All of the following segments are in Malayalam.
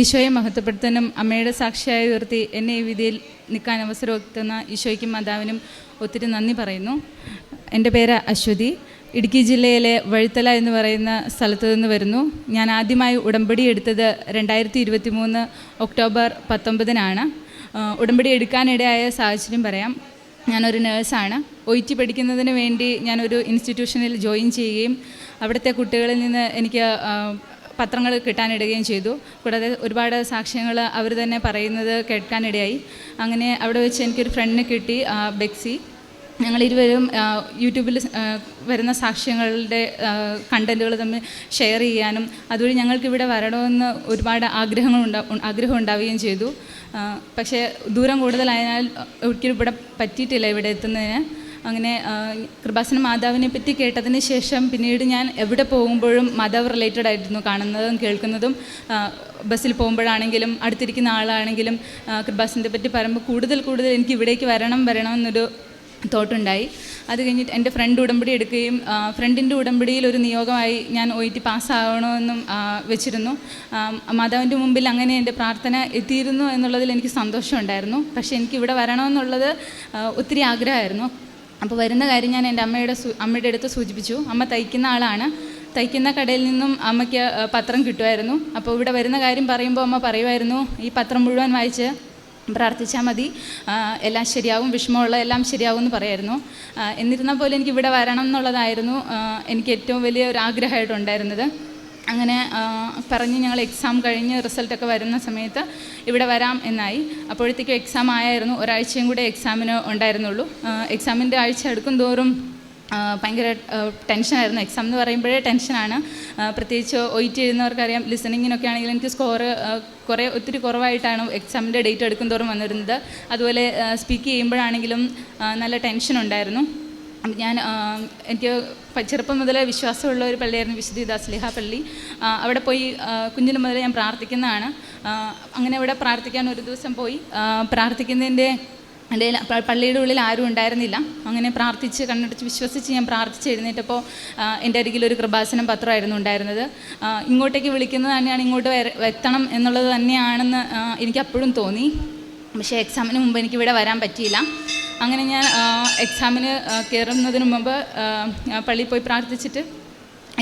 ഈശോയെ മഹത്വപ്പെടുത്താനും അമ്മയുടെ സാക്ഷിയായി ഉയർത്തി എന്നെ ഈ വിധിയിൽ നിൽക്കാൻ അവസരം അവസരമൊത്തുന്ന ഈശോയ്ക്കും മാതാവിനും ഒത്തിരി നന്ദി പറയുന്നു. എന്റെ പേര് അശ്വതി. ഇടുക്കി ജില്ലയിലെ വഴുത്തല എന്ന് പറയുന്ന സ്ഥലത്തു നിന്ന് വരുന്നു. ഞാൻ ആദ്യമായി ഉടമ്പടി എടുത്തത് രണ്ടായിരത്തി ഇരുപത്തി മൂന്ന് ഒക്ടോബർ പത്തൊമ്പതിനാണ്. ഉടമ്പടി എടുക്കാനിടയായ സാഹചര്യം പറയാം. ഞാനൊരു നേഴ്സാണ്. ഒ ടി പഠിക്കുന്നതിന് വേണ്ടി ഞാനൊരു ഇൻസ്റ്റിറ്റ്യൂഷനിൽ ജോയിൻ ചെയ്യുകയും അവിടുത്തെ കുട്ടികളിൽ നിന്ന് എനിക്ക് പത്രങ്ങൾ കിട്ടാനിടുകയും ചെയ്തു. കൂടാതെ ഒരുപാട് സാക്ഷ്യങ്ങൾ അവർ തന്നെ പറയുന്നത് കേൾക്കാനിടയായി. അങ്ങനെ അവിടെ വെച്ച് എനിക്കൊരു ഫ്രണ്ടിനെ കിട്ടി ബെക്സി. ഞങ്ങൾ ഇരുവരും യൂട്യൂബിൽ വരുന്ന സാക്ഷ്യങ്ങളുടെ കണ്ടന്റുകൾ തമ്മിൽ ഷെയർ ചെയ്യാനും അതുവഴി ഞങ്ങൾക്ക് ഇവിടെ വരണമെന്ന് ഒരുപാട് ആഗ്രഹങ്ങൾ ഉണ്ടാ ആഗ്രഹം ഉണ്ടാവുകയും ചെയ്തു. പക്ഷേ ദൂരം കൂടുതലായതിനാൽ ഒരിക്കലും ഇവിടെ പറ്റിയിട്ടില്ല ഇവിടെ എത്തുന്നതിന്. അങ്ങനെ കൃപാസന മാതാവിനെ പറ്റി കേട്ടതിന് ശേഷം പിന്നീട് ഞാൻ എവിടെ പോകുമ്പോഴും മാതാവ് റിലേറ്റഡ് ആയിരുന്നു കാണുന്നതും കേൾക്കുന്നതും. ബസ്സിൽ പോകുമ്പോഴാണെങ്കിലും അടുത്തിരിക്കുന്ന ആളാണെങ്കിലും കൃപാസനത്തെ പറ്റി പറയുമ്പോൾ കൂടുതൽ കൂടുതൽ എനിക്ക് ഇവിടേക്ക് വരണം വരണം എന്നൊരു തോട്ടുണ്ടായി. അത് കഴിഞ്ഞിട്ട് എന്റെ ഫ്രണ്ട് ഉടമ്പടി എടുക്കുകയും ഫ്രണ്ടിന്റെ ഉടമ്പടിയിൽ ഒരു നിയോഗമായി ഞാൻ ഒ ടി പാസ്സാകണമെന്നും വെച്ചിരുന്നു. മാതാവിന്റെ മുമ്പിൽ അങ്ങനെ എന്റെ പ്രാർത്ഥന എത്തിയിരുന്നു എന്നുള്ളതിൽ എനിക്ക് സന്തോഷമുണ്ടായിരുന്നു. പക്ഷേ എനിക്ക് ഇവിടെ വരണമെന്നുള്ളത് ഒത്തിരി ആഗ്രഹമായിരുന്നു. അപ്പോൾ വരുന്ന കാര്യം ഞാൻ എന്റെ അമ്മയുടെ അമ്മയുടെ അടുത്ത് സൂചിപ്പിച്ചു. അമ്മ തയ്ക്കുന്ന ആളാണ്. തയ്ക്കുന്ന കടയിൽ നിന്നും അമ്മയ്ക്ക് പത്രം കിട്ടുമായിരുന്നു. അപ്പോൾ ഇവിടെ വരുന്ന കാര്യം പറയുമ്പോൾ അമ്മ പറയുമായിരുന്നു ഈ പത്രം മുഴുവൻ വായിച്ച് പ്രാർത്ഥിച്ചാൽ മതി. എല്ലാം ശരിയാവും വിഷമമുള്ള എല്ലാം ശരിയാവും എന്ന് പറയായിരുന്നു. എന്നിരുന്നാൽ പോലും എനിക്ക് ഇവിടെ വരണം എന്നുള്ളതായിരുന്നു എനിക്ക് ഏറ്റവും വലിയ ഒരു ആഗ്രഹമായിട്ടുണ്ടായിരുന്നത് അങ്ങനെ പറഞ്ഞ് ഞങ്ങൾ എക്സാം കഴിഞ്ഞ് റിസൾട്ടൊക്കെ വരുന്ന സമയത്ത് ഇവിടെ വരാം എന്നായി. അപ്പോഴത്തേക്കും എക്സാം ആയായിരുന്നു. ഒരാഴ്ചയും കൂടെ എക്സാമിന് ഉണ്ടായിരുന്നുള്ളൂ. എക്സാമിന്റെ ആഴ്ച എടുക്കും തോറും ഭയങ്കര ടെൻഷനായിരുന്നു എക്സാം എന്ന് പറയുമ്പോഴേ ടെൻഷനാണ് പ്രത്യേകിച്ച് ഒയിറ്റ് ചെയ്യുന്നവർക്കറിയാം എഴുതുന്നവർക്കറിയാം. ലിസണിങ്ങിനൊക്കെ ആണെങ്കിൽ എനിക്ക് സ്കോറ് കുറേ ഒത്തിരി കുറവായിട്ടാണ് എക്സാമിന്റെ ഡേറ്റ് എടുക്കും തോറും വന്നിരുന്നത്. അതുപോലെ സ്പീക്ക് ചെയ്യുമ്പോഴാണെങ്കിലും നല്ല ടെൻഷൻ ഉണ്ടായിരുന്നു. അപ്പം ഞാൻ എനിക്ക് ചെറുപ്പം മുതലേ വിശ്വാസമുള്ള ഒരു പള്ളിയായിരുന്നു വിശുദ്ധിദാ സ്ലിഹ പള്ളി. അവിടെ പോയി കുഞ്ഞിന് മുതലേ ഞാൻ പ്രാർത്ഥിക്കുന്നതാണ്. അങ്ങനെ അവിടെ പ്രാർത്ഥിക്കാൻ ഒരു ദിവസം പോയി. പ്രാർത്ഥിക്കുന്നതിന്റെ എന്റെ പള്ളിയുടെ ഉള്ളിൽ ആരും ഉണ്ടായിരുന്നില്ല. അങ്ങനെ പ്രാർത്ഥിച്ച് കണ്ണടച്ച് വിശ്വസിച്ച് ഞാൻ പ്രാർത്ഥിച്ച് എഴുന്നേറ്റപ്പോൾ എന്റെ അരികിൽ ഒരു കൃപാസനം പത്രമായിരുന്നു ഉണ്ടായിരുന്നത്. ഇങ്ങോട്ടേക്ക് വിളിക്കുന്നത് തന്നെയാണ് ഇങ്ങോട്ട് എത്തണം എന്നുള്ളത് തന്നെയാണെന്ന് എനിക്കപ്പോഴും തോന്നി. പക്ഷേ എക്സാമിന് മുമ്പ് എനിക്ക് ഇവിടെ വരാൻ പറ്റിയില്ല. അങ്ങനെ ഞാൻ എക്സാമിന് കയറുന്നതിന് മുമ്പ് പള്ളിയിൽ പോയി പ്രാർത്ഥിച്ചിട്ട്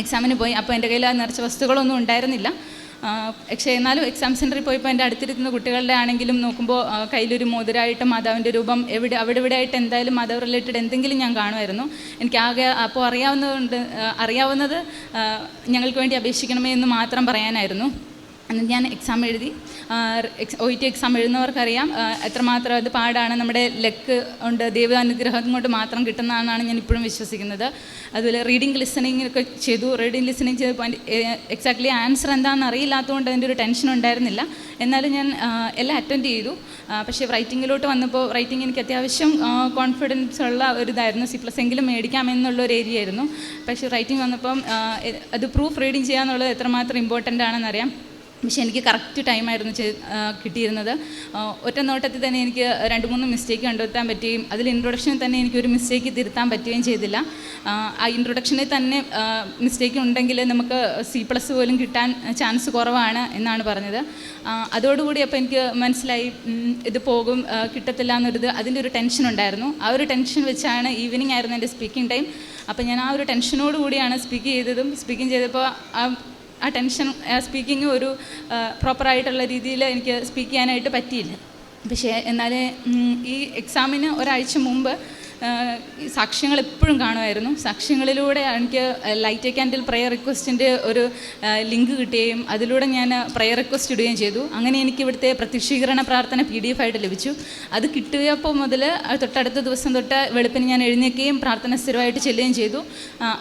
എക്സാമിന് പോയി. അപ്പോൾ എന്റെ കയ്യിൽ നിറച്ച വസ്തുക്കളൊന്നും ഉണ്ടായിരുന്നില്ല. പക്ഷേ എന്നാലും എക്സാം സെന്ററിൽ പോയപ്പോൾ എന്റെ അടുത്തിരിക്കുന്ന കുട്ടികളുടെ ആണെങ്കിലും നോക്കുമ്പോൾ കയ്യിലൊരു മോതിരായിട്ട് മാതാവിന്റെ രൂപം എവിടെ അവിടെ ഇവിടെ ആയിട്ട് എന്തായാലും മാതാവ് റിലേറ്റഡ് എന്തെങ്കിലും ഞാൻ കാണുമായിരുന്നു. എനിക്ക് ആകെ അപ്പോൾ അറിയാവുന്നതുകൊണ്ട് അറിയാവുന്നത് ഞങ്ങൾക്ക് വേണ്ടി അപേക്ഷിക്കണമേ എന്ന് മാത്രം പറയാനായിരുന്നു. എന്നിട്ട് ഞാൻ എക്സാം എഴുതി. ഒ ടി എക്സാം എഴുതുന്നവർക്കറിയാം. എത്രമാത്രം അത് പാടാണ്. നമ്മുടെ ലക്ക് ഉണ്ട്. ദൈവാനുഗ്രഹം കൊണ്ട് മാത്രം കിട്ടുന്നതാണെന്നാണ് ഞാൻ ഇപ്പോഴും വിശ്വസിക്കുന്നത്. അതുപോലെ റീഡിങ് ലിസണിങ് ഒക്കെ ചെയ്തു. റീഡിങ് ലിസണിങ് ചെയ്തപ്പോൾ എക്സാക്ട്ലി ആൻസർ എന്താണെന്ന് അറിയില്ലാത്തതുകൊണ്ട് അതിന്റെ ഒരു ടെൻഷൻ ഉണ്ടായിരുന്നില്ല. എന്നാലും ഞാൻ എല്ലാം അറ്റൻഡ് ചെയ്തു. പക്ഷേ റൈറ്റിങ്ങിലോട്ട് വന്നപ്പോൾ റൈറ്റിംഗ് എനിക്ക് അത്യാവശ്യം കോൺഫിഡൻസ് ഉള്ള ഒരു ഇതായിരുന്നു സി പ്ലസ് എങ്കിലും മേടിക്കാമെന്നുള്ള ഒരു ഏരിയ ആയിരുന്നു പക്ഷേ റൈറ്റിംഗ് വന്നപ്പം അത് പ്രൂഫ് റീഡിങ് ചെയ്യാന്നുള്ളത് എത്രമാത്രം ഇമ്പോർട്ടന്റ് ആണെന്നറിയാം. പക്ഷേ എനിക്ക് കറക്റ്റ് ടൈമായിരുന്നു ആ, കിട്ടിയിരുന്നത്. ഒറ്റ നോട്ടത്തിൽ തന്നെ എനിക്ക് രണ്ട് മൂന്ന് മിസ്റ്റേക്ക് കണ്ടെത്താൻ പറ്റുകയും അതിൽ ഇൻട്രൊഡക്ഷനിൽ തന്നെ എനിക്കൊരു മിസ്റ്റേക്ക് തിരുത്താൻ പറ്റുകയും ചെയ്തില്ല. ആ, ആ ഇൻട്രൊഡക്ഷനിൽ തന്നെ മിസ്റ്റേക്ക് ഉണ്ടെങ്കിൽ നമുക്ക് സി പ്ലസ് പോലും കിട്ടാൻ ചാൻസ് കുറവാണ് എന്നാണ് പറഞ്ഞത്. ആ, അതോടുകൂടി അപ്പോൾ എനിക്ക് മനസ്സിലായി ഇത് പോകും ആ, കിട്ടത്തില്ല എന്നൊരിത് അതിന്റെ ഒരു ടെൻഷൻ ഉണ്ടായിരുന്നു. ആ ഒരു ടെൻഷൻ വെച്ചാണ് ഈവനിങ് ആയിരുന്നു എന്റെ സ്പീക്കിംഗ് ടൈം അപ്പോൾ ഞാൻ ആ ഒരു ടെൻഷനോട് കൂടിയാണ് സ്പീക്ക് ചെയ്തതും. സ്പീക്കിംഗ് ചെയ്തപ്പോൾ ആ ടെൻഷൻ സ്പീക്കിംഗ് ഒരു പ്രോപ്പറായിട്ടുള്ള രീതിയിൽ എനിക്ക് സ്പീക്ക് ചെയ്യാനായിട്ട് പറ്റിയില്ല. പക്ഷേ എന്നാൽ ഈ എക്സാമിന് ഒരാഴ്ച മുമ്പ് സാക്ഷ്യങ്ങൾ എപ്പോഴും കാണുമായിരുന്നു. സാക്ഷ്യങ്ങളിലൂടെ എനിക്ക് ലൈറ്റ് ക്യാൻഡിൽ പ്രയർ റിക്വസ്റ്റിന്റെ ഒരു ലിങ്ക് കിട്ടുകയും അതിലൂടെ ഞാൻ പ്രയർ റിക്വസ്റ്റ് ഇടുകയും ചെയ്തു. അങ്ങനെ എനിക്ക് ഇവിടുത്തെ പ്രത്യക്ഷീകരണ പ്രാർത്ഥന പി ഡി എഫ് ആയിട്ട് ലഭിച്ചു. അത് കിട്ടിയപ്പോൾ മുതൽ തൊട്ടടുത്ത ദിവസം തൊട്ട് വെളുപ്പിന് ഞാൻ എഴുന്നേക്കുകയും പ്രാർത്ഥന സ്ഥിരമായിട്ട് ചെല്ലുകയും ചെയ്തു.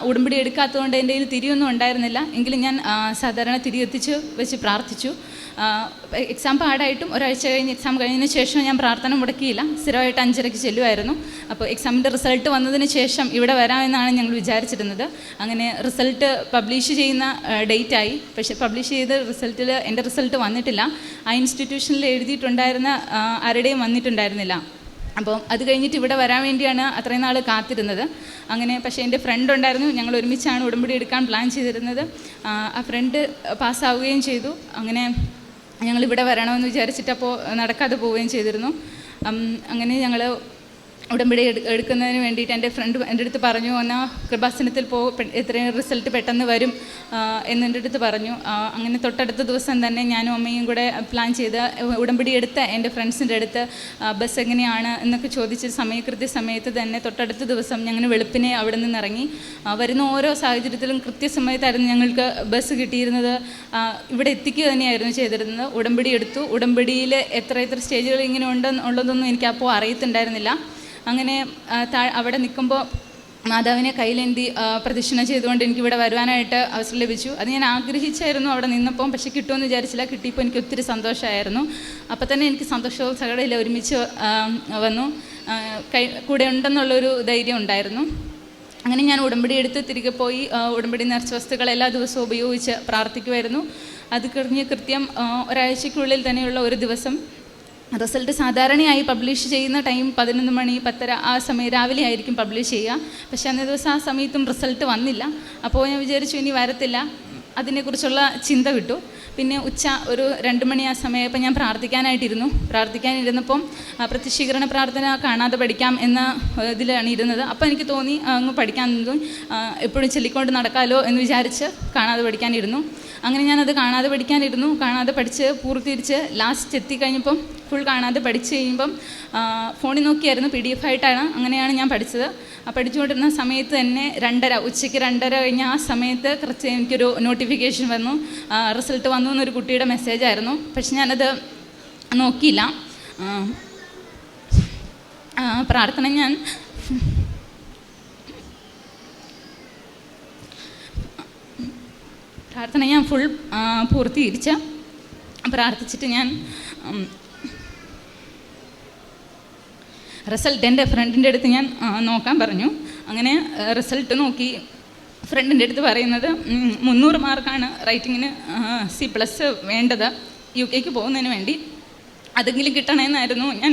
ഉടമ്പടി എടുക്കാത്തതുകൊണ്ട് എന്റെ കയ്യിൽ തിരിയൊന്നും ഉണ്ടായിരുന്നില്ല. എങ്കിലും ഞാൻ സാധാരണ തിരിയെത്തിച്ച് വെച്ച് പ്രാർത്ഥിച്ചു. എക്സാം പാടായിട്ടും ഒരാഴ്ച കഴിഞ്ഞ് എക്സാം കഴിഞ്ഞതിന് ശേഷം ഞാൻ പ്രാർത്ഥന മുടക്കിയില്ല. സ്ഥിരമായിട്ട് അഞ്ചരയ്ക്ക് ചെല്ലുമായിരുന്നു. അപ്പോൾ എക്സാമിന്റെ റിസൾട്ട് വന്നതിന് ശേഷം ഇവിടെ വരാമെന്നാണ് ഞങ്ങൾ വിചാരിച്ചിരുന്നത്. അങ്ങനെ റിസൾട്ട് പബ്ലിഷ് ചെയ്യുന്ന ഡേറ്റ് ആയി. പക്ഷേ പബ്ലിഷ് ചെയ്ത റിസൾട്ടിൽ എന്റെ റിസൾട്ട് വന്നിട്ടില്ല. ആ ഇൻസ്റ്റിറ്റ്യൂഷനിൽ എഴുതിയിട്ടുണ്ടായിരുന്ന ആരുടെയും വന്നിട്ടുണ്ടായിരുന്നില്ല. അപ്പോൾ അത് കഴിഞ്ഞിട്ട് ഇവിടെ വരാൻ വേണ്ടിയാണ് അത്രയും നാൾ കാത്തിരുന്നത്. അങ്ങനെ പക്ഷേ എന്റെ ഫ്രണ്ട് ഉണ്ടായിരുന്നു. ഞങ്ങൾ ഒരുമിച്ചാണ് ഉടമ്പടി എടുക്കാൻ പ്ലാൻ ചെയ്തിരുന്നത്. ആ ഫ്രണ്ട് പാസ്സാവുകയും ചെയ്തു. അങ്ങനെ ഞങ്ങൾ ഇവിടെ വരണമെന്ന് വിചാരിച്ചിട്ട് അപ്പോൾ നടക്കാതെ പോവുകയും ചെയ്തിരുന്നു. അങ്ങനെ ഞങ്ങൾ ഉടമ്പടി എടു എടുക്കുന്നതിന് വേണ്ടിയിട്ട് എന്റെ ഫ്രണ്ട് എന്റെ അടുത്ത് പറഞ്ഞു എന്നാൽ കൃപാസനത്തിൽ പോ ഇത്രയും റിസൾട്ട് പെട്ടെന്ന് വരും എന്ന് എന്റെ അടുത്ത് പറഞ്ഞു. അങ്ങനെ തൊട്ടടുത്ത ദിവസം തന്നെ ഞാനും അമ്മയും കൂടെ പ്ലാൻ ചെയ്ത് ഉടമ്പടി എടുത്ത എന്റെ ഫ്രണ്ട്സിന്റെ അടുത്ത് ബസ് എങ്ങനെയാണ്? എന്നൊക്കെ ചോദിച്ച് സമയ കൃത്യസമയത്ത് തന്നെ തൊട്ടടുത്ത ദിവസം ഞങ്ങൾ വെളുപ്പിനെ അവിടെ നിന്ന് ഇറങ്ങി വരുന്ന ഓരോ സാഹചര്യത്തിലും കൃത്യസമയത്തായിരുന്നു ഞങ്ങൾക്ക് ബസ് കിട്ടിയിരുന്നത്. ഇവിടെ എത്തിക്കുക തന്നെയായിരുന്നു ചെയ്തിരുന്നത്. ഉടമ്പടി എടുത്തു. ഉടമ്പടിയിൽ എത്ര എത്ര സ്റ്റേജുകൾ ഇങ്ങനെ ഉണ്ടെന്നുള്ളതൊന്നും എനിക്ക് അപ്പോൾ അറിയത്തുണ്ടായിരുന്നില്ല. അങ്ങനെ അവിടെ നിൽക്കുമ്പോൾ മാതാവിനെ കയ്യിലേന്തി പ്രദക്ഷിണ ചെയ്തുകൊണ്ട് എനിക്ക് ഇവിടെ വരുവാനായിട്ട് അവസരം ലഭിച്ചു. അത് ഞാൻ ആഗ്രഹിച്ചായിരുന്നു അവിടെ നിന്നപ്പോൾ പക്ഷേ കിട്ടുമെന്ന് വിചാരിച്ചില്ല. കിട്ടിയപ്പോൾ എനിക്ക് ഒത്തിരി സന്തോഷമായിരുന്നു. അപ്പോൾ തന്നെ എനിക്ക് സന്തോഷവും സകടയില്ല ഒരുമിച്ച് വന്നു. കൈ കൂടെ ഉണ്ടെന്നുള്ളൊരു ധൈര്യം ഉണ്ടായിരുന്നു. അങ്ങനെ ഞാൻ ഉടമ്പടി എടുത്ത് തിരികെ പോയി ഉടമ്പടി നിറച്ച വസ്തുക്കൾ എല്ലാ ദിവസവും ഉപയോഗിച്ച് പ്രാർത്ഥിക്കുമായിരുന്നു അത് കഴിഞ്ഞ് കൃത്യം ഒരാഴ്ചയ്ക്കുള്ളിൽ തന്നെയുള്ള ഒരു ദിവസം റിസൾട്ട് സാധാരണയായി പബ്ലിഷ് ചെയ്യുന്ന ടൈം പതിനൊന്ന് മണി പത്തര ആ സമയം രാവിലെ ആയിരിക്കും പബ്ലിഷ് ചെയ്യുക. പക്ഷേ അന്നേ ദിവസം ആ സമയത്തും റിസൾട്ട് വന്നില്ല. അപ്പോൾ ഞാൻ വിചാരിച്ചു ഇനി വരത്തില്ല. അതിനെക്കുറിച്ചുള്ള ചിന്ത വിട്ടു. പിന്നെ ഉച്ച ഒരു രണ്ട് മണി ആ സമയപ്പോൾ ഞാൻ പ്രാർത്ഥിക്കാനായിട്ടിരുന്നു. പ്രാർത്ഥിക്കാനിരുന്നപ്പം പ്രത്യക്ഷീകരണ പ്രാർത്ഥന കാണാതെ പഠിക്കാം എന്ന ഇതിലാണ് ഇരുന്നത്. അപ്പോൾ എനിക്ക് തോന്നി അങ്ങ് പഠിക്കാൻ എപ്പോഴും ചൊല്ലിക്കൊണ്ട് നടക്കാമല്ലോ എന്ന് വിചാരിച്ച് കാണാതെ പഠിക്കാനിരുന്നു. അങ്ങനെ ഞാനത് കാണാതെ പഠിക്കാനിരുന്നു. കാണാതെ പഠിച്ച് പൂർത്തീകരിച്ച് ലാസ്റ്റ് എത്തിക്കഴിഞ്ഞപ്പം ഫുൾ കാണാതെ പഠിച്ച് കഴിയുമ്പം ഫോണിൽ നോക്കിയായിരുന്നു പി ഡി എഫ് ആയിട്ടാണ് അങ്ങനെയാണ് ഞാൻ പഠിച്ചത്. ആ പഠിച്ചുകൊണ്ടിരുന്ന സമയത്ത് തന്നെ രണ്ടര ഉച്ചയ്ക്ക് രണ്ടര കഴിഞ്ഞ ആ സമയത്ത് കുറച്ച് എനിക്കൊരു നോട്ടിഫിക്കേഷൻ വന്നു. റിസൾട്ട് വന്നു എന്നൊരു കുട്ടിയുടെ മെസ്സേജ് ആയിരുന്നു. പക്ഷെ ഞാനത് നോക്കിയില്ല. പ്രാർത്ഥന ഞാൻ പ്രാർത്ഥന ഞാൻ ഫുൾ പൂർത്തീകരിച്ച പ്രാർത്ഥിച്ചിട്ട് ഞാൻ റിസൾട്ട് എന്റെ ഫ്രണ്ടിന്റെ അടുത്ത് ഞാൻ നോക്കാൻ പറഞ്ഞു. അങ്ങനെ റിസൾട്ട് നോക്കി. ഫ്രണ്ടിന്റെ അടുത്ത് പറയുന്നത് മുന്നൂറ് മാർക്കാണ് റൈറ്റിങ്ങിന് സി പ്ലസ് വേണ്ടത് യു കെക്ക് പോകുന്നതിന് വേണ്ടി. അതെങ്കിലും കിട്ടണമെന്നായിരുന്നു ഞാൻ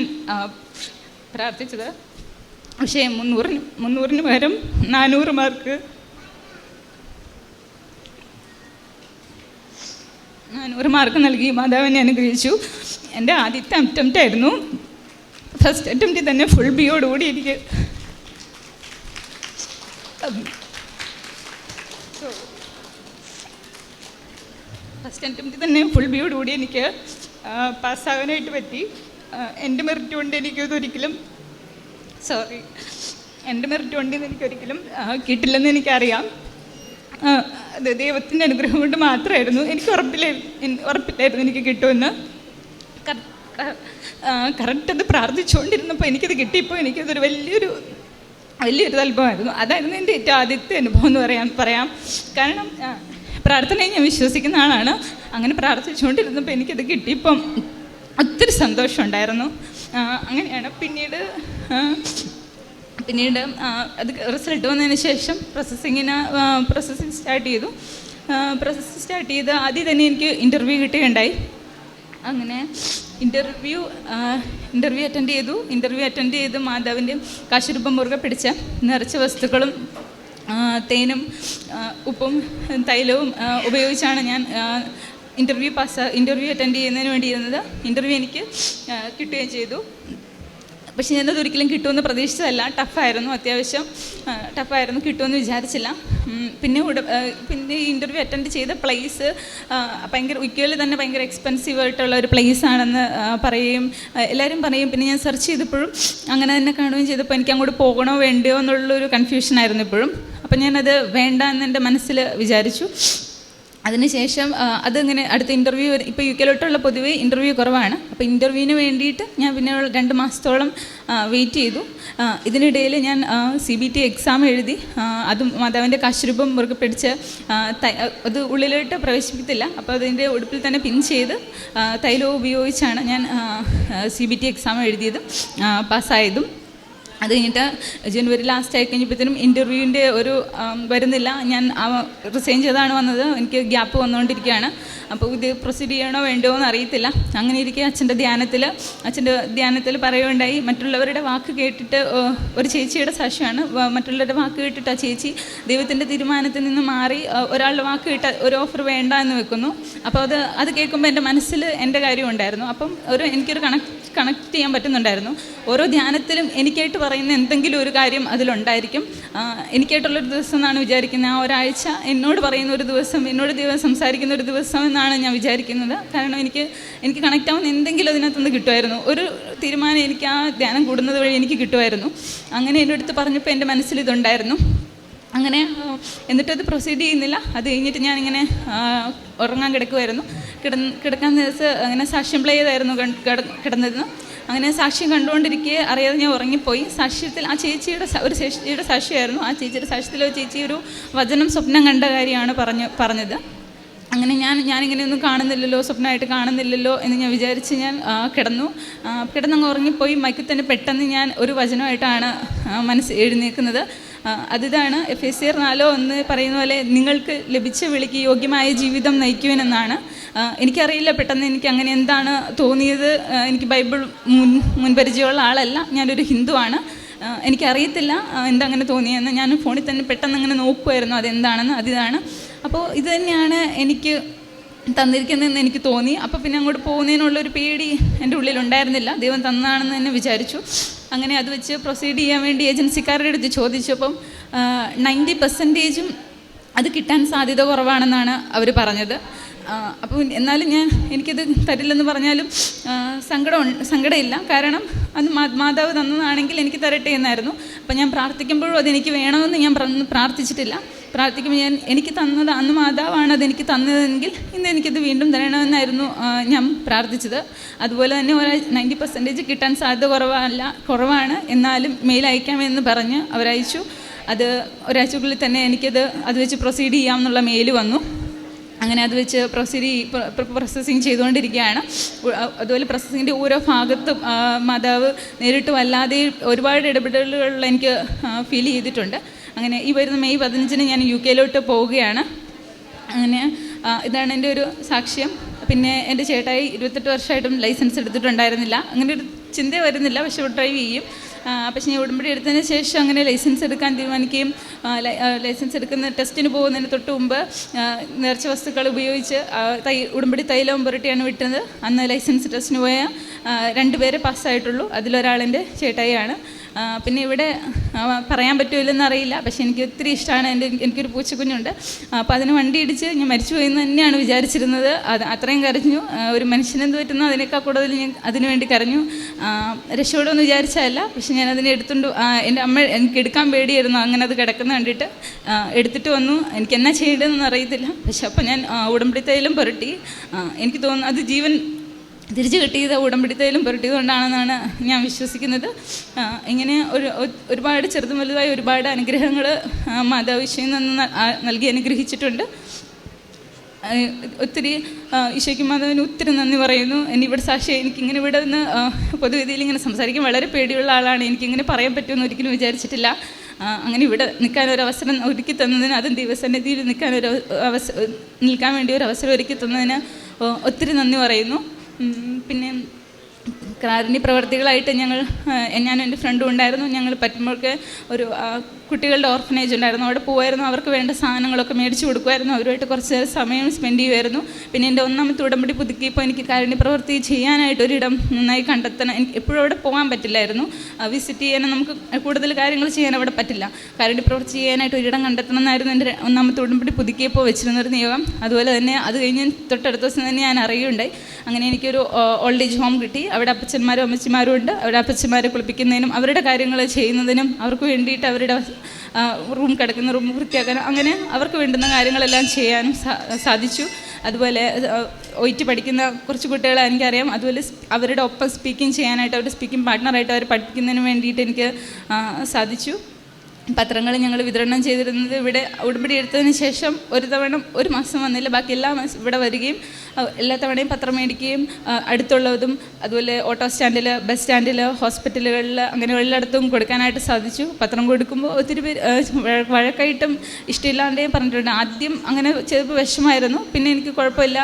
പ്രാർത്ഥിച്ചത്. പക്ഷേ മുന്നൂറിന് മുന്നൂറിന് പകരം നാനൂറ് മാർക്ക്. നാനൂറ് മാർക്ക് നൽകി മാതാവിനെ അനുഗ്രഹിച്ചു. എന്റെ ആദ്യത്തെ അറ്റംപ്റ്റ് ആയിരുന്നു ഫസ്റ്റ് അറ്റംപ്റ്റിൽ തന്നെ ഫുൾ ബിയോടുകൂടി എനിക്ക് ഫസ്റ്റ് അറ്റംപ്റ്റിൽ തന്നെ ഫുൾ ബിയോടുകൂടി എനിക്ക് പാസ്സാകാനായിട്ട് പറ്റി. എന്റെ മെറിറ്റ് കൊണ്ട് എനിക്കതൊരിക്കലും സോറി എന്റെ മെറിറ്റ് കൊണ്ട് എനിക്കൊരിക്കലും കിട്ടില്ലെന്ന് എനിക്കറിയാം. അത് ദൈവത്തിന്റെ അനുഗ്രഹം കൊണ്ട് മാത്രമായിരുന്നു. എനിക്ക് ഉറപ്പില്ല ഉറപ്പില്ലായിരുന്നു എനിക്ക് കിട്ടുമെന്ന്. കറക്റ്റ് അത് പ്രാർത്ഥിച്ചുകൊണ്ടിരുന്നപ്പോൾ എനിക്കത് കിട്ടിയപ്പോൾ എനിക്കതൊരു വലിയൊരു വലിയൊരു അത്ഭുതമായിരുന്നു അതായിരുന്നു എന്റെ ഏറ്റവും ആദ്യത്തെ അനുഭവം എന്ന് പറയാൻ പറയാം. കാരണം പ്രാർത്ഥനയെ ഞാൻ വിശ്വസിക്കുന്ന ആളാണ്. അങ്ങനെ പ്രാർത്ഥിച്ചുകൊണ്ടിരുന്നപ്പോൾ എനിക്കത് കിട്ടിയപ്പം ഒത്തിരി സന്തോഷമുണ്ടായിരുന്നു അങ്ങനെയാണ്. പിന്നീട് പിന്നീട് അത് റിസൾട്ട് വന്നതിന് ശേഷം പ്രോസസ്സിങ്ങിന് പ്രോസസ്സിങ് സ്റ്റാർട്ട് ചെയ്തു. പ്രോസസ്സിങ് സ്റ്റാർട്ട് ചെയ്ത് ആദ്യം തന്നെ എനിക്ക് ഇന്റർവ്യൂ കിട്ടുകയുണ്ടായി. അങ്ങനെ ഇന്റർവ്യൂ ഇന്റർവ്യൂ അറ്റൻഡ് ചെയ്തു. ഇന്റർവ്യൂ അറ്റൻഡ് ചെയ്ത് മാതാവിന്റെ കാശുരൂപം മുറുകെ പിടിച്ച നിറച്ച വസ്തുക്കളും തേനും ഉപ്പും തൈലവും ഉപയോഗിച്ചാണ് ഞാൻ ഇന്റർവ്യൂ പാസ് ഇന്റർവ്യൂ അറ്റൻഡ് ചെയ്യുന്നതിന് വേണ്ടിയിരുന്നത് ഇന്റർവ്യൂ എനിക്ക് കിട്ടുകയും ചെയ്തു. പക്ഷെ ഞാനത് ഒരിക്കലും കിട്ടുമെന്ന് പ്രതീക്ഷിച്ചതല്ല. ടഫായിരുന്നു അത്യാവശ്യം ടഫായിരുന്നു കിട്ടുമെന്ന് വിചാരിച്ചില്ല. പിന്നെ ഉട പിന്നെ ഇന്റർവ്യൂ അറ്റൻഡ് ചെയ്ത പ്ലേസ് ഭയങ്കര ഉയ്ക്കയിൽ തന്നെ ഭയങ്കര എക്സ്പെൻസീവ് ആയിട്ടുള്ള ഒരു പ്ലേസ് ആണെന്ന് പറയുകയും എല്ലാവരും പറയും പിന്നെ ഞാൻ സെർച്ച് ചെയ്തപ്പോഴും അങ്ങനെ തന്നെ കാണുകയും ചെയ്തപ്പോൾ എനിക്ക് അങ്ങോട്ട് പോകണോ വേണ്ടയോ എന്നുള്ളൊരു കൺഫ്യൂഷനായിരുന്നു ഇപ്പോഴും. അപ്പം ഞാനത് വേണ്ട എന്ന് എന്റെ മനസ്സിൽ വിചാരിച്ചു. അതിനുശേഷം അതിങ്ങനെ അടുത്ത ഇന്റർവ്യൂ ഇപ്പോൾ യു കെയിലോട്ടുള്ള പൊതുവേ ഇന്റർവ്യൂ കുറവാണ്. അപ്പോൾ ഇന്റർവ്യൂവിന് വേണ്ടിയിട്ട് ഞാൻ പിന്നെ രണ്ട് മാസത്തോളം വെയിറ്റ് ചെയ്തു. ഇതിനിടയിൽ ഞാൻ സി ബി ടി എക്സാം എഴുതി. അതും മാതാവിന്റെ കശുരൂപം മുറുകെ പിടിച്ച് അത് ഉള്ളിലോട്ട് പ്രവേശിപ്പിക്കത്തില്ല. അപ്പോൾ അതിന്റെ ഉടുപ്പിൽ തന്നെ പിൻ ചെയ്ത് തൈലവും ഉപയോഗിച്ചാണ് ഞാൻ സി ബി ടി എക്സാം എഴുതിയതും പാസ്സായതും അത് കഴിഞ്ഞിട്ട് ജനുവരി ലാസ്റ്റ് ആയി കഴിഞ്ഞപ്പോഴത്തേനും ഇന്റർവ്യൂവിന്റെ ഒരു വരുന്നില്ല. ഞാൻ റിസൈൻ ചെയ്താണ് വന്നത്. എനിക്ക് ഗ്യാപ്പ് വന്നുകൊണ്ടിരിക്കുകയാണ്. അപ്പോൾ ഇത് പ്രൊസീഡ് ചെയ്യണോ വേണ്ടോ എന്ന് അറിയത്തില്ല. അങ്ങനെ ഇരിക്കെ അച്ഛന്റെ ധ്യാനത്തിൽ അച്ഛന്റെ ധ്യാനത്തിൽ പറയുകയുണ്ടായി. മറ്റുള്ളവരുടെ വാക്ക് കേട്ടിട്ട് ഒരു ചേച്ചിയുടെ സാക്ഷ്യമാണ് വ- മറ്റുള്ളവരുടെ വാക്ക് കേട്ടിട്ട് ആ ചേച്ചി ദൈവത്തിന്റെ തീരുമാനത്തിൽ നിന്ന് മാറി ഒരാളുടെ വാക്ക് കേട്ട ഒരു ഓഫർ വേണ്ട എന്ന് വെക്കുന്നു. അപ്പോൾ അത് അത് കേൾക്കുമ്പോൾ എന്റെ മനസ്സിൽ എന്റെ കാര്യം ഉണ്ടായിരുന്നു. അപ്പം ഒരു എനിക്കൊരു കണക്ട് കണക്ട് ചെയ്യാൻ പറ്റുന്നുണ്ടായിരുന്നു. ഓരോ ധ്യാനത്തിലും എനിക്കായിട്ട് പറയുന്ന എന്തെങ്കിലും ഒരു കാര്യം അതിലുണ്ടായിരിക്കും. എനിക്കായിട്ടുള്ളൊരു ദിവസം എന്നാണ് വിചാരിക്കുന്നത്. ആ ഒരാഴ്ച എന്നോട് പറയുന്ന ഒരു ദിവസം എന്നോട് ദിവസം സംസാരിക്കുന്ന ഒരു ദിവസം എന്നാണ് ഞാൻ വിചാരിക്കുന്നത്. കാരണം എനിക്ക് എനിക്ക് കണക്റ്റ് ആവുന്ന എന്തെങ്കിലും അതിനകത്തുനിന്ന് കിട്ടുമായിരുന്നു. ഒരു തീരുമാനം എനിക്ക് ആ ധ്യാനം കൂടുന്നത് വഴി എനിക്ക് കിട്ടുമായിരുന്നു. അങ്ങനെ എന്റെ അടുത്ത് പറഞ്ഞപ്പോൾ എന്റെ മനസ്സിൽ ഇതുണ്ടായിരുന്നു. അങ്ങനെ എന്നിട്ടത് പ്രൊസീഡ് ചെയ്യുന്നില്ല. അത് കഴിഞ്ഞിട്ട് ഞാനിങ്ങനെ ഉറങ്ങാൻ കിടക്കുമായിരുന്നു. കിടന്ന് കിടക്കാൻ ദിവസം അങ്ങനെ സാക്ഷ്യം പ്ലേ ചെയ്തായിരുന്നു കിട- കിടന്നിരുന്നു. അങ്ങനെ സാക്ഷ്യം കണ്ടുകൊണ്ടിരിക്കെ അറിയാതെ ഞാൻ ഉറങ്ങിപ്പോയി. സാക്ഷ്യത്തിൽ ആ ചേച്ചിയുടെ ഒരു ചേച്ചിയുടെ സാക്ഷിയായിരുന്നു. ആ ചേച്ചിയുടെ സാക്ഷ്യത്തിൽ ഒരു ചേച്ചി ഒരു വചനം സ്വപ്നം കണ്ട കാര്യമാണ് പറഞ്ഞു പറഞ്ഞത്. അങ്ങനെ ഞാൻ ഞാനിങ്ങനെയൊന്നും കാണുന്നില്ലല്ലോ സ്വപ്നമായിട്ട് കാണുന്നില്ലല്ലോ എന്ന് ഞാൻ വിചാരിച്ച് ഞാൻ കിടന്നു. കിടന്നങ്ങ് ഉറങ്ങിപ്പോയി. മയക്കിൽ തന്നെ പെട്ടെന്ന് ഞാൻ ഒരു വചനമായിട്ടാണ് മനസ്സ് എഴുന്നേൽക്കുന്നത് അതിതാണ് എഫ് എസ് സി ആർ നാലോ എന്ന് പറയുന്ന പോലെ നിങ്ങൾക്ക് ലഭിച്ച വിളിക്ക് യോഗ്യമായ ജീവിതം നയിക്കുവാനെന്നാണ്. എനിക്കറിയില്ല പെട്ടെന്ന് എനിക്ക് അങ്ങനെ എന്താണ് തോന്നിയത്. എനിക്ക് ബൈബിൾ മുൻ മുൻപരിചയമുള്ള ആളല്ല. ഞാനൊരു ഹിന്ദുവാണ് എനിക്കറിയത്തില്ല എന്താ അങ്ങനെ ഞാൻ ഫോണിൽ തന്നെ പെട്ടെന്ന് അങ്ങനെ നോക്കുമായിരുന്നു അതെന്താണെന്ന് അതിതാണ്. അപ്പോൾ ഇത് തന്നെയാണ് എനിക്ക് തന്നിരിക്കുന്നതെന്ന് എനിക്ക് തോന്നി. അപ്പോൾ പിന്നെ അങ്ങോട്ട് പോകുന്നതിനുള്ളൊരു പേടി എന്റെ ഉള്ളിൽ ഉണ്ടായിരുന്നില്ല ദൈവം തന്നാണെന്ന് തന്നെ വിചാരിച്ചു. അങ്ങനെ അത് വെച്ച് പ്രൊസീഡ് ചെയ്യാൻ വേണ്ടി ഏജൻസിക്കാരുടെ അടുത്ത് ചോദിച്ചപ്പം നയന്റി പെർസെന്റേജും അത് കിട്ടാൻ സാധ്യത കുറവാണെന്നാണ് അവർ പറഞ്ഞത്. അപ്പോൾ എന്നാലും ഞാൻ എനിക്കത് തരില്ലെന്ന് പറഞ്ഞാലും സങ്കടം സങ്കടമില്ല. കാരണം അത് മാതാവ് തന്നതാണെങ്കിൽ എനിക്ക് തരട്ടെ എന്നായിരുന്നു. അപ്പം ഞാൻ പ്രാർത്ഥിക്കുമ്പോഴും അതെനിക്ക് വേണമെന്ന് ഞാൻ പ്ര- പ്രാർത്ഥിച്ചിട്ടില്ല. പ്രാർത്ഥിക്കുമ്പോൾ ഞാൻ എനിക്ക് തന്നത് അന്ന് മാതാവാണ് അതെനിക്ക് തന്നതെങ്കിൽ ഇന്ന് എനിക്കത് വീണ്ടും തരണമെന്നായിരുന്നു ഞാൻ പ്രാർത്ഥിച്ചത്. അതുപോലെ തന്നെ ഒരു നയന്റി പെർസെന്റേജ് കിട്ടാൻ സാധ്യത കുറവല്ല കുറവാണ്. എന്നാലും മെയിൽ അയക്കാമെന്ന് പറഞ്ഞ് അവരയച്ചു. അത് ഒരാഴ്ചക്കുള്ളിൽ തന്നെ എനിക്കത് അത് വെച്ച് പ്രൊസീഡ് ചെയ്യാമെന്നുള്ള മെയിൽ വന്നു. അങ്ങനെ അത് വെച്ച് പ്രൊസീഡ് പ്രോസസ്സിങ് ചെയ്തുകൊണ്ടിരിക്കുകയാണ്. അതുപോലെ പ്രോസസ്സിങ്ങിന്റെ ഓരോ ഭാഗത്തും മാതാവ് നേരിട്ടും അല്ലാതെ ഒരുപാട് ഇടപെടലുകളിൽ എനിക്ക് ഫീൽ ചെയ്തിട്ടുണ്ട്. അങ്ങനെ ഈ വരുന്ന മെയ് പതിനഞ്ചിന് ഞാൻ യു കെയിലോട്ട് പോവുകയാണ്. അങ്ങനെ ഇതാണ് എന്റെ ഒരു സാക്ഷ്യം. പിന്നെ എന്റെ ചേട്ടായി ഇരുപത്തെട്ട് വർഷമായിട്ടും ലൈസൻസ് എടുത്തിട്ടുണ്ടായിരുന്നില്ല. അങ്ങനെ ഒരു ചിന്ത വരുന്നില്ല പക്ഷെ ഡ്രൈവ് ചെയ്യും. പക്ഷേ ഞാൻ ഉടമ്പടി എടുത്തതിന് ശേഷം അങ്ങനെ ലൈസൻസ് എടുക്കാൻ തീരുമാനിക്കുകയും ലൈസൻസ് എടുക്കുന്ന ടെസ്റ്റിന് പോകുന്നതിന് തൊട്ട് മുമ്പ് നേർച്ച വസ്തുക്കൾ ഉപയോഗിച്ച് തൈ ഉടമ്പടി തൈലവും പുരട്ടിയാണ് വിട്ടത്. അന്ന് ലൈസൻസ് ടെസ്റ്റിന് പോയ രണ്ടുപേരെ പാസ്സായിട്ടുള്ളൂ. അതിലൊരാളെന്റെ ചേട്ടായിയാണ്. പിന്നെ ഇവിടെ പറയാൻ പറ്റുമല്ലെന്ന് അറിയില്ല. പക്ഷെ എനിക്ക് ഒത്തിരി ഇഷ്ടമാണ് എന്റെ എനിക്കൊരു പൂച്ചക്കുഞ്ഞുണ്ട്. അപ്പോൾ അതിന് വണ്ടി ഇടിച്ച് ഞാൻ മരിച്ചു പോയെന്ന് തന്നെയാണ് വിചാരിച്ചിരുന്നത്. അത് അത്രയും കരഞ്ഞു. ഒരു മനുഷ്യനെന്ത് പറ്റുന്നു അതിനേക്കാൾ കൂടുതൽ ഞാൻ അതിനു വേണ്ടി കരഞ്ഞു. രക്ഷപ്പെടുമെന്ന് വിചാരിച്ചതല്ല. പക്ഷെ ഞാൻ അതിനെ എടുത്തുകൊണ്ട് എന്റെ അമ്മ എനിക്ക് എടുക്കാൻ പേടിയായിരുന്നു. അങ്ങനെ അത് കിടക്കുന്ന കണ്ടിട്ട് എടുത്തിട്ട് വന്നു. എനിക്ക് എന്നാ ചെയ്യേണ്ടതെന്ന് അറിയത്തില്ല. പക്ഷെ അപ്പോൾ ഞാൻ ഉടമ്പടി തൈലം പുരട്ടി. എനിക്ക് തോന്നുന്നു അത് ജീവൻ തിരിച്ചു കിട്ടിയത് ഉടമ്പടിത്തയിലും പുരട്ടിയതുകൊണ്ടാണെന്നാണ് ഞാൻ വിശ്വസിക്കുന്നത്. ഇങ്ങനെ ഒരു ഒരുപാട് ചെറുതും വലുതായ ഒരുപാട് അനുഗ്രഹങ്ങൾ മാതാവിശ്വയിൽ നിന്ന് നൽകി അനുഗ്രഹിച്ചിട്ടുണ്ട്. ഒത്തിരി ഈശോയ്ക്ക് മാതാവിന് ഒത്തിരി നന്ദി പറയുന്നു. എന്നെ ഇവിടെ സാക്ഷി എനിക്കിങ്ങനെ ഇവിടെ നിന്ന് പൊതുവേദിയിൽ ഇങ്ങനെ സംസാരിക്കാൻ വളരെ പേടിയുള്ള ആളാണ്. എനിക്കിങ്ങനെ പറയാൻ പറ്റുമെന്ന് ഒരിക്കലും വിചാരിച്ചിട്ടില്ല. അങ്ങനെ ഇവിടെ നിൽക്കാൻ ഒരു അവസരം ഒരുക്കി തന്നതിന് അതും ദിവസന്നിധിയിൽ നിൽക്കാൻ ഒരു അവസ നിൽക്കാൻ വേണ്ടി ഒരു അവസരം ഒരുക്കി തന്നതിന് ഒത്തിരി നന്ദി പറയുന്നു. പിന്നെ കാരുണ്യ പ്രവർത്തികളായിട്ട് ഞങ്ങൾ ഞാനും എന്റെ ഫ്രണ്ടും ഉണ്ടായിരുന്നു. ഞങ്ങൾ പറ്റുമ്പോഴൊക്കെ ഒരു കുട്ടികളുടെ ഓർഫനേജ് ഉണ്ടായിരുന്നു. അവിടെ പോകുമായിരുന്നു അവർക്ക് വേണ്ട സാധനങ്ങളൊക്കെ മേടിച്ചു കൊടുക്കുമായിരുന്നു അവരുമായിട്ട് കുറച്ച് നേരം സമയം സ്പെൻഡ് ചെയ്യുമായിരുന്നു പിന്നെ എന്റെ ഒന്നാമത്തെ ഉടമ്പടി പുതുക്കിയപ്പോൾ എനിക്ക് കാരുണ്യ പ്രവൃത്തി ചെയ്യാനായിട്ട് ഒരിടം നന്നായി കണ്ടെത്തണം. എനിക്ക് എപ്പോഴും അവിടെ പോകാൻ പറ്റില്ലായിരുന്നു. വിസിറ്റ് ചെയ്യാനും നമുക്ക് കൂടുതൽ കാര്യങ്ങൾ ചെയ്യാൻ അവിടെ പറ്റില്ല. കാരുണ്യ പ്രവൃത്തി ചെയ്യാനായിട്ട് ഒരിടം കണ്ടെത്തണം എന്നായിരുന്നു എന്റെ ഒന്നാമത്തെ ഉടമ്പടി പുതുക്കിയപ്പോൾ വെച്ചിരുന്നൊരു നിയമം. അതുപോലെ തന്നെ അത് കഴിഞ്ഞ് തൊട്ടടുത്ത ദിവസം തന്നെ ഞാൻ അറിയുണ്ടായി അങ്ങനെ എനിക്കൊരു ഓൾഡ് ഏജ് ഹോം കിട്ടി. അവിടെ അപ്പച്ചന്മാരും അമ്മച്ചിമാരും ഉണ്ട്. അവരുടെ അപ്പച്ചന്മാരെ കുളിപ്പിക്കുന്നതിനും അവരുടെ കാര്യങ്ങൾ ചെയ്യുന്നതിനും അവർക്ക് വേണ്ടിയിട്ട് അവരുടെ റൂം കിടക്കുന്ന റൂം വൃത്തിയാക്കാനും അങ്ങനെ അവർക്ക് വേണ്ടുന്ന കാര്യങ്ങളെല്ലാം ചെയ്യാനും സാധിച്ചു. അതുപോലെ ഒയിറ്റ് പഠിക്കുന്ന കുറച്ച് കുട്ടികളെ എനിക്കറിയാം. അതുപോലെ അവരുടെ ഒപ്പം സ്പീക്കിംഗ് ചെയ്യാനായിട്ട് അവരുടെ സ്പീക്കിംഗ് പാർട്ട്ണറായിട്ട് അവർ പഠിക്കുന്നതിന് വേണ്ടിയിട്ട് എനിക്ക് സാധിച്ചു. പത്രങ്ങൾ ഞങ്ങൾ വിതരണം ചെയ്തിരുന്നത് ഇവിടെ ഉടമ്പടി എടുത്തതിന് ശേഷം ഒരു തവണ ഒരു മാസം വന്നില്ല. ബാക്കി എല്ലാ മാസം ഇവിടെ വരികയും എല്ലാ തവണയും പത്രം മേടിക്കുകയും അടുത്തുള്ളതും അതുപോലെ ഓട്ടോ സ്റ്റാൻഡിൽ ബസ് സ്റ്റാൻഡിൽ ഹോസ്പിറ്റലുകളിൽ അങ്ങനെ എല്ലായിടത്തും കൊടുക്കാനായിട്ട് സാധിച്ചു. പത്രം കൊടുക്കുമ്പോൾ ഒത്തിരി പേര് വഴക്കായിട്ടും ഇഷ്ടമില്ലാണ്ടേയും പറഞ്ഞിട്ടുണ്ട്. ആദ്യം അങ്ങനെ ചെയ്തപ്പോൾ വിഷമായിരുന്നു പിന്നെ എനിക്ക് കുഴപ്പമില്ല.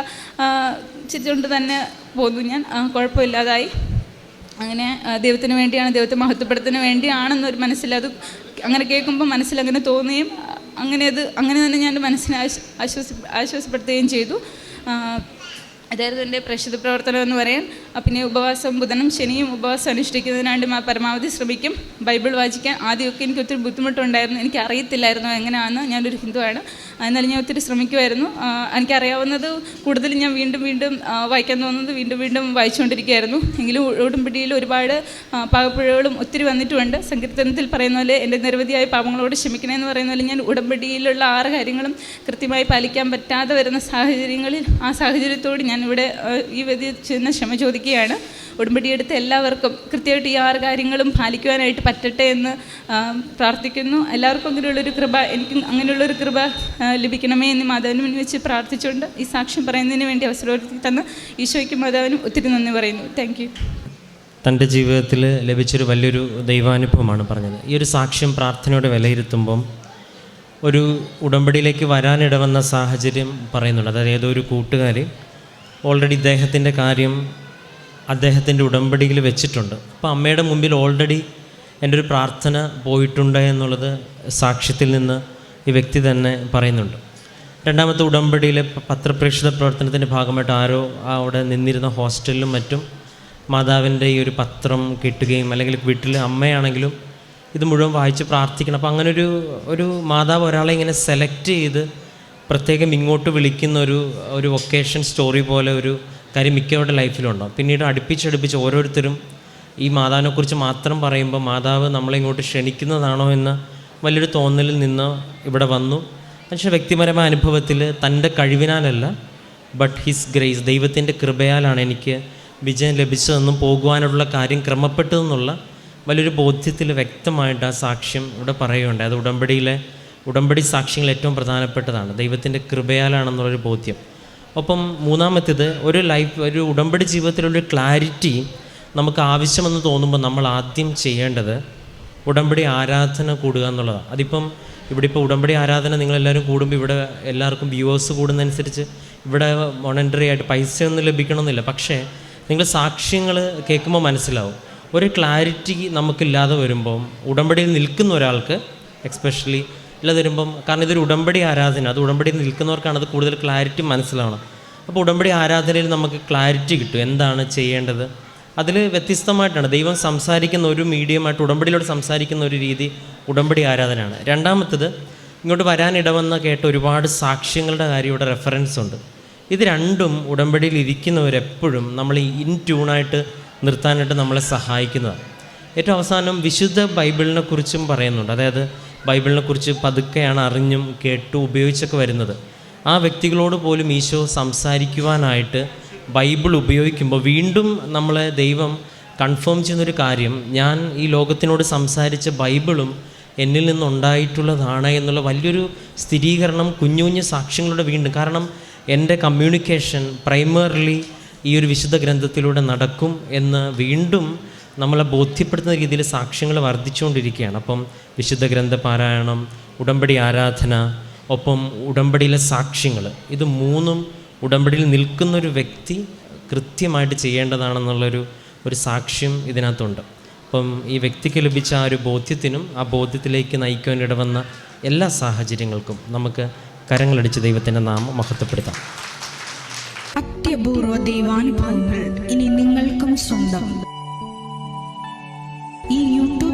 ചിരിച്ചുകൊണ്ട് തന്നെ പോന്നു ഞാൻ. കുഴപ്പമില്ലാതായി. അങ്ങനെ ദൈവത്തിന് വേണ്ടിയാണ് ദൈവത്തെ മഹത്വപ്പെടുത്തുന്നതിന് വേണ്ടിയാണെന്നൊരു മനസ്സിൽ അത് അങ്ങനെ കേൾക്കുമ്പോൾ മനസ്സിൽ അങ്ങനെ തോന്നുകയും അങ്ങനെ അത് അങ്ങനെ തന്നെ ഞാൻ മനസ്സിനെ ആശ്വാസ ആശ്വസ ആശ്വാസപ്പെടുത്തുകയും ചെയ്തു. അതായത് എന്റെ പ്രശുദ്ധ പ്രവർത്തനം എന്ന് പറയാൻ ആ, പിന്നെ ഉപവാസം ബുധനും ശനിയും ഉപവാസം അനുഷ്ഠിക്കുന്നതിനാണ്ട് പരമാവധി ശ്രമിക്കും. ബൈബിൾ വായിക്കാൻ ആദ്യമൊക്കെ എനിക്ക് ഒത്തിരി ബുദ്ധിമുട്ടുണ്ടായിരുന്നു. എനിക്ക് അറിയത്തില്ലായിരുന്നു എങ്ങനെയാണെന്ന്. ഞാനൊരു ഹിന്ദുവാണ്. എന്നാലും ഞാൻ ഒത്തിരി ശ്രമിക്കുമായിരുന്നു എനിക്കറിയാവുന്നത് കൂടുതൽ ഞാൻ വീണ്ടും വീണ്ടും വായിക്കാൻ തോന്നുന്നത് വീണ്ടും വീണ്ടും വായിച്ചുകൊണ്ടിരിക്കുകയായിരുന്നു. എങ്കിലും ഉടുമ്പിടിയിൽ ഒരുപാട് പാകപ്പുഴകളും ഒത്തിരി വന്നിട്ടുമുണ്ട്. സങ്കീർത്തനത്തിൽ പറയുന്ന പോലെ എന്റെ നിരവധിയായ പാപങ്ങളോട് ക്ഷമിക്കണമെന്ന് പറയുന്ന പോലെ ഞാൻ ഉടമ്പടിയിലുള്ള ആറ് കാര്യങ്ങളും കൃത്യമായി പാലിക്കാൻ പറ്റാതെ വരുന്ന സാഹചര്യങ്ങളിൽ ആ സാഹചര്യത്തോട് ഞാൻ ഇവിടെ ഈ വ്യതി ചെന്ന് ക്ഷമ ചോദിക്കുകയാണ്. ഉടമ്പടിയെടുത്ത എല്ലാവർക്കും കൃത്യമായിട്ട് ഈ ആറ് കാര്യങ്ങളും പാലിക്കുവാനായിട്ട് പറ്റട്ടെ എന്ന് പ്രാർത്ഥിക്കുന്നു. എല്ലാവർക്കും അങ്ങനെയുള്ളൊരു കൃപ എനിക്കും അങ്ങനെയുള്ളൊരു കൃപ ലഭിക്കണമേ എന്ന് മാതാവിന് മുന്നിൽ വെച്ച് പ്രാർത്ഥിച്ചുകൊണ്ട് ഈ സാക്ഷ്യം പറയുന്നതിന് വേണ്ടി അവസരം തന്ന ഈശോയ്ക്കും മാതാവിനും ഒത്തിരി നന്ദി പറയുന്നു. താങ്ക് തന്റെ ജീവിതത്തിൽ ലഭിച്ചൊരു വലിയൊരു ദൈവാനുഭവമാണ് പറഞ്ഞത്. ഈ ഒരു സാക്ഷ്യം പ്രാർത്ഥനയോടെ വിലയിരുത്തുമ്പം ഒരു ഉടമ്പടിയിലേക്ക് വരാനിടവന്ന സാഹചര്യം പറയുന്നുണ്ട്. അതായത് ഏതോ ഒരു കൂട്ടുകാർ ഓൾറെഡി ഇദ്ദേഹത്തിന്റെ കാര്യം അദ്ദേഹത്തിന്റെ ഉടമ്പടിയിൽ വെച്ചിട്ടുണ്ട്. അപ്പോൾ അമ്മയുടെ മുമ്പിൽ ഓൾറെഡി എന്റെ ഒരു പ്രാർത്ഥന പോയിട്ടുണ്ട് എന്നുള്ളത് സാക്ഷ്യത്തിൽ നിന്ന് ഈ വ്യക്തി തന്നെ പറയുന്നുണ്ട്. രണ്ടാമത്തെ ഉടമ്പടിയിലെ പത്രപ്രേക്ഷിത പ്രവർത്തനത്തിന്റെ ഭാഗമായിട്ട് ആരോ അവിടെ നിന്നിരുന്ന ഹോസ്റ്റലിലും മറ്റും മാതാവിന്റെ ഈ ഒരു പത്രം കിട്ടുകയും അല്ലെങ്കിൽ വീട്ടിൽ അമ്മയാണെങ്കിലും ഇത് മുഴുവൻ വായിച്ച് പ്രാർത്ഥിക്കണം. അപ്പോൾ അങ്ങനൊരു ഒരു ഒരു മാതാവ് ഒരാളെ ഇങ്ങനെ സെലക്ട് ചെയ്ത് പ്രത്യേകം ഇങ്ങോട്ട് വിളിക്കുന്ന ഒരു ഒരു വൊക്കേഷൻ സ്റ്റോറി പോലെ ഒരു കാര്യം മിക്കവരുടെ ലൈഫിലുണ്ടാവും പിന്നീട് അടുപ്പിച്ചടുപ്പിച്ച് ഓരോരുത്തരും ഈ മാതാവിനെക്കുറിച്ച് മാത്രം പറയുമ്പോൾ മാതാവ് നമ്മളെ ഇങ്ങോട്ട് ക്ഷണിക്കുന്നതാണോ എന്ന വലിയൊരു തോന്നലിൽ നിന്ന് ഇവിടെ വന്നു. പക്ഷേ വ്യക്തിപരമായ അനുഭവത്തിൽ തന്റെ കഴിവിനാലല്ല ബട്ട് ഹിസ് ഗ്രേസ് ദൈവത്തിന്റെ കൃപയാലാണ് എനിക്ക് വിജയം ലഭിച്ചതെന്നും പോകുവാനുള്ള കാര്യം ക്രമപ്പെട്ടതെന്നുള്ള വലിയൊരു ബോധ്യത്തിൽ വ്യക്തമായിട്ട് ആ സാക്ഷ്യം ഇവിടെ പറയുകയുണ്ട് അത് ഉടമ്പടിയിലെ ഉടമ്പടി സാക്ഷ്യങ്ങൾ ഏറ്റവും പ്രധാനപ്പെട്ടതാണ്. ദൈവത്തിന്റെ കൃപയാലാണെന്നുള്ളൊരു ബോധ്യം. ഒപ്പം മൂന്നാമത്തേത് ഒരു ലൈഫ് ഒരു ഉടമ്പടി ജീവിതത്തിലുള്ളൊരു ക്ലാരിറ്റി നമുക്ക് ആവശ്യമെന്ന് തോന്നുമ്പോൾ നമ്മൾ ആദ്യം ചെയ്യേണ്ടത് ഉടമ്പടി ആരാധന കൂടുക എന്നുള്ളതാണ്. അതിപ്പം ഇവിടെ ഇപ്പോൾ ഉടമ്പടി ആരാധന നിങ്ങളെല്ലാവരും കൂടുമ്പോൾ ഇവിടെ എല്ലാവർക്കും വ്യൂവേഴ്സ് കൂടുന്നതനുസരിച്ച് ഇവിടെ മോണിറ്ററി ആയിട്ട് പൈസയൊന്നും ലഭിക്കണമെന്നില്ല. പക്ഷേ നിങ്ങൾ സാക്ഷ്യങ്ങൾ കേൾക്കുമ്പോൾ മനസ്സിലാവും. ഒരു ക്ലാരിറ്റി നമുക്കില്ലാതെ വരുമ്പം ഉടമ്പടിയിൽ നിൽക്കുന്ന ഒരാൾക്ക് എക്സ്പെഷ്യലി ഇല്ലാതെ വരുമ്പം കാരണം ഇതൊരു ഉടമ്പടി ആരാധന. അത് ഉടമ്പടിയിൽ നിൽക്കുന്നവർക്കാണ് അത് കൂടുതൽ ക്ലാരിറ്റി മനസ്സിലാവണം. അപ്പോൾ ഉടമ്പടി ആരാധനയിൽ നമുക്ക് ക്ലാരിറ്റി കിട്ടും. എന്താണ് ചെയ്യേണ്ടത്? അതിൽ വ്യത്യസ്തമായിട്ടാണ്. ദൈവം സംസാരിക്കുന്ന ഒരു മീഡിയമായിട്ട് ഉടമ്പടിയിലൂടെ സംസാരിക്കുന്ന ഒരു രീതി ഉടമ്പടി ആരാധനയാണ്. രണ്ടാമത്തത് ഇങ്ങോട്ട് വരാനിടവന്ന കേട്ട ഒരുപാട് സാക്ഷ്യങ്ങളുടെ കാര്യം ഇവിടെ റെഫറൻസ് ഉണ്ട്. ഇത് രണ്ടും ഉടമ്പടിയിൽ ഇരിക്കുന്നവരെപ്പോഴും നമ്മൾ ഇൻ ട്യൂണായിട്ട് നിർത്താനായിട്ട് നമ്മളെ സഹായിക്കുന്നതാണ്. ഏറ്റവും അവസാനം വിശുദ്ധ ബൈബിളിനെ കുറിച്ചും പറയുന്നുണ്ട്. അതായത് ബൈബിളിനെ കുറിച്ച് പതുക്കെയാണ് അറിഞ്ഞും കേട്ടും ഉപയോഗിച്ചൊക്കെ വരുന്നത്. ആ വ്യക്തികളോട് പോലും ഈശോ സംസാരിക്കുവാനായിട്ട് ബൈബിൾ ഉപയോഗിക്കുമ്പോൾ വീണ്ടും നമ്മളെ ദൈവം കൺഫേം ചെയ്യുന്നൊരു കാര്യം ഞാൻ ഈ ലോകത്തിനോട് സംസാരിച്ച ബൈബിളും എന്നിൽ നിന്നുണ്ടായിട്ടുള്ളതാണ് എന്നുള്ള വലിയൊരു സ്ഥിരീകരണം കുഞ്ഞു കുഞ്ഞു സാക്ഷ്യങ്ങളുടെ വീണ്ടും. കാരണം എന്റെ കമ്മ്യൂണിക്കേഷൻ പ്രൈമറിലി ഈ ഒരു വിശുദ്ധ ഗ്രന്ഥത്തിലൂടെ നടക്കും എന്ന് വീണ്ടും നമ്മളെ ബോധ്യപ്പെടുത്തുന്ന രീതിയിൽ സാക്ഷ്യങ്ങൾ വർദ്ധിച്ചുകൊണ്ടിരിക്കുകയാണ്. അപ്പം വിശുദ്ധ ഗ്രന്ഥ പാരായണം ഉടമ്പടി ആരാധന ഒപ്പം ഉടമ്പടിയിലെ സാക്ഷ്യങ്ങൾ ഇത് മൂന്നും ഉടമ്പടിയിൽ നിൽക്കുന്നൊരു വ്യക്തി കൃത്യമായിട്ട് ചെയ്യേണ്ടതാണെന്നുള്ളൊരു ഒരു സാക്ഷ്യം ഇതിനകത്തുണ്ട്. അപ്പം ഈ വ്യക്തിക്ക് ലഭിച്ച ആ ഒരു ബോധ്യത്തിനും ആ ബോധ്യത്തിലേക്ക് നയിക്കുവാൻ ഇടവന്ന എല്ലാ സാഹചര്യങ്ങൾക്കും നമുക്ക് കരങ്ങളടിച്ച് ദൈവത്തിന്റെ നാമം മഹത്വപ്പെടുത്താം. അത്യപൂർവ ദൈവാനുഭവങ്ങൾ ഇനി നിങ്ങൾക്കും സ്വന്തം.